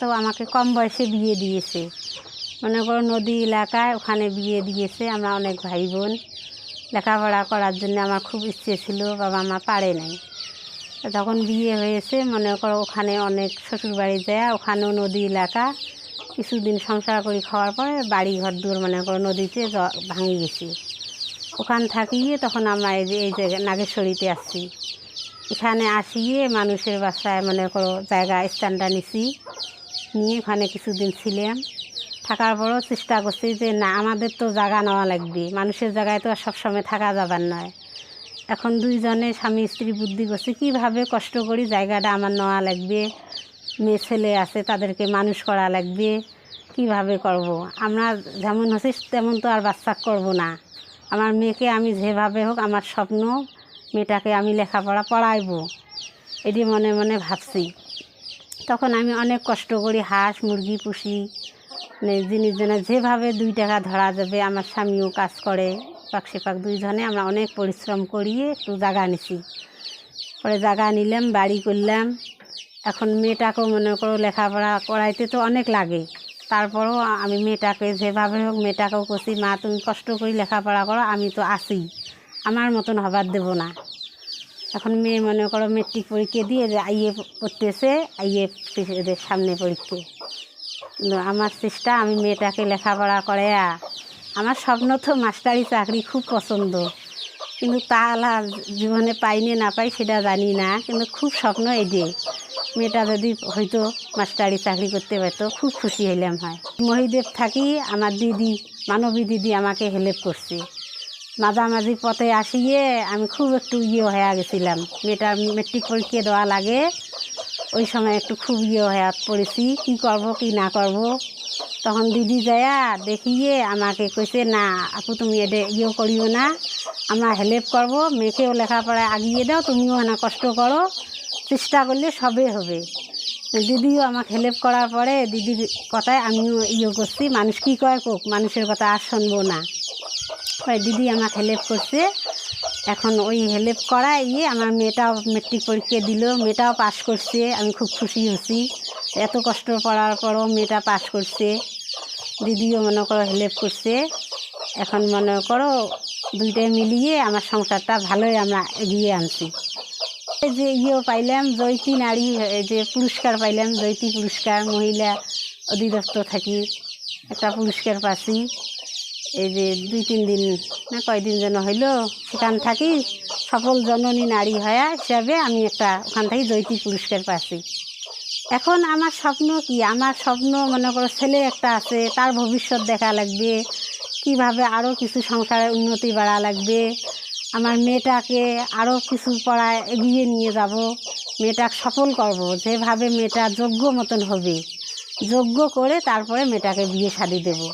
তো আমাকে কম বয়সে বিয়ে দিয়েছে। মনে করো নদী এলাকায় ওখানে বিয়ে দিয়েছে আমরা অনেক ভাই বোন লেখাপড়া করার জন্য আমার খুব ইচ্ছে ছিল, বাবা মা পারে নাই। তখন বিয়ে হয়েছে, মনে করো ওখানে অনেক শ্বশুরবাড়ি যায়, ওখানেও নদী এলাকা। কিছুদিন সংসার করে খাওয়ার পরে বাড়ি ঘর দূর মনে করো নদীতে ভাঙে গেছি। ওখান থাকিয়ে তখন আমরা এই যে, এই জায়গায় নাগেশ্বরীতে আসছি। এখানে আসিয়ে মানুষের বাসায় মনে করো জায়গা স্ট্যান্ডটা নিছি। নিয়ে ওখানে কিছুদিন ছিলাম। থাকার পরও চেষ্টা করছি যে, না, আমাদের তো জায়গা নেওয়া লাগবে। মানুষের জায়গায় তো আর সবসময় থাকা যাবার নয়। এখন দুইজনে স্বামী স্ত্রী বুদ্ধি করছে, কীভাবে কষ্ট করি জায়গাটা আমার নেওয়া লাগবে? মেয়ে ছেলে আছে, তাদেরকে মানুষ করা লাগবে। কীভাবে করব। আমরা যেমন হচ্ছে, তেমন তো আর বাচ্চা করব না। আমার মেয়েকে আমি যেভাবে হোক, আমার স্বপ্ন, মেয়েটাকে আমি লেখাপড়া পড়াইবো। এটি মনে মনে ভাবছি। তখন আমি অনেক কষ্ট করি, হাঁস, মুরগি, পুষি জিনিস যেন যেভাবে দুই টাকা ধরা যাবে, আমার স্বামীও কাজ করে, পাক দুইজনে আমরা অনেক পরিশ্রম করিয়ে একটু জায়গা নিছি। পরে জায়গা নিলাম, বাড়ি করলাম। এখন মেয়েটাকেও মনে করো লেখাপড়া করাইতে তো অনেক লাগে। তারপরেও আমি মেয়েটাকে যেভাবে হোক, মেয়েটাকেও করছি মা, তুমি কষ্ট করে লেখাপড়া করো, আমি তো আছি। আমার মতন হবার দেবো না। এখন মেয়ে মনে করো মেট্রিক পরীক্ষা দিয়ে আইএ পড়তেছে আইএ এদের সামনে পরীক্ষা। আমার চেষ্টা আমি মেয়েটাকে লেখাপড়া করে আমার স্বপ্ন তো মাস্টারি চাকরি খুব পছন্দ। কিন্তু তা জীবনে পাইনি না পাই সেটা জানি না, কিন্তু খুব স্বপ্ন এই যে মেয়েটা যদি হয়তো মাস্টারি চাকরি করতে পারতো, খুব খুশি হইলাম হয়। মহিদেব থাকি, আমার দিদি, মানবী দিদি আমাকে হেল্প করছে। মাঝামাঝি পথে আসিয়ে আমি খুব একটু ইয়ে হয়ে গেছিলাম। মেয়েটার মেট্রিক পরীক্ষা দেওয়া লাগে। ওই সময় একটু খুব ইয়ে হয়ে পড়েছি। কী করব, কি না করব? তখন দিদি যায়া দেখিয়ে আমাকে কইছে, না, আপু, তুমি এটা ইয়ে করিও না। আমরা হেল্প করব। মেয়েকেও লেখাপড়ায় আগিয়ে দাও। তুমিও না কষ্ট করো। চেষ্টা করলে সবে হবে। দিদিও আমাকে হেল্প করার পরে দিদির কথায় আমিও ইয়ে করছি। মানুষ কী কয় কোক? মানুষের কথা আর শুনব না। ওই দিদি আমাকে হেল্প করছে। এখন ওই হেল্প করা ইয়ে আমার মেয়েটাও মেট্রিক পরীক্ষা দিল, মেয়েটাও পাশ করছে, আমি খুব খুশি হচ্ছি এত কষ্ট পড়ার পরও মেয়েটা পাশ করছে। দিদিও মনে করো হেল্প করছে। এখন মনে করো দুইটাই মিলিয়ে আমার সংসারটা ভালোই আমরা এগিয়ে আনছি। এই যে ইয়েও পাইলাম, জয়তী নারী যে পুরস্কার পাইলাম, জয়তী পুরস্কার, মহিলা অধিদপ্তর থাকি, একটা পুরস্কার পাচ্ছি। এই যে দুই, তিন দিন না কয়দিন যেন হইল, সেখান থাকি সফল জননী নারী হয়া হিসাবে আমি একটা ওখান থেকে জয়তী পুরস্কার পাচ্ছি এখন আমার স্বপ্ন কি? আমার স্বপ্ন মনে করো ছেলে একটা আছে, তার ভবিষ্যৎ দেখা লাগবে, কীভাবে আরও কিছু সংসারের উন্নতি বাড়া লাগবে, আমার মেয়েটাকে আরও কিছু পড়ায় এগিয়ে নিয়ে যাব, মেয়েটাকে সফল করব, যেভাবে মেয়েটা যোগ্য মতন হবে, যোগ্য করে তারপরে মেয়েটাকে বিয়ে শাদি দেবো।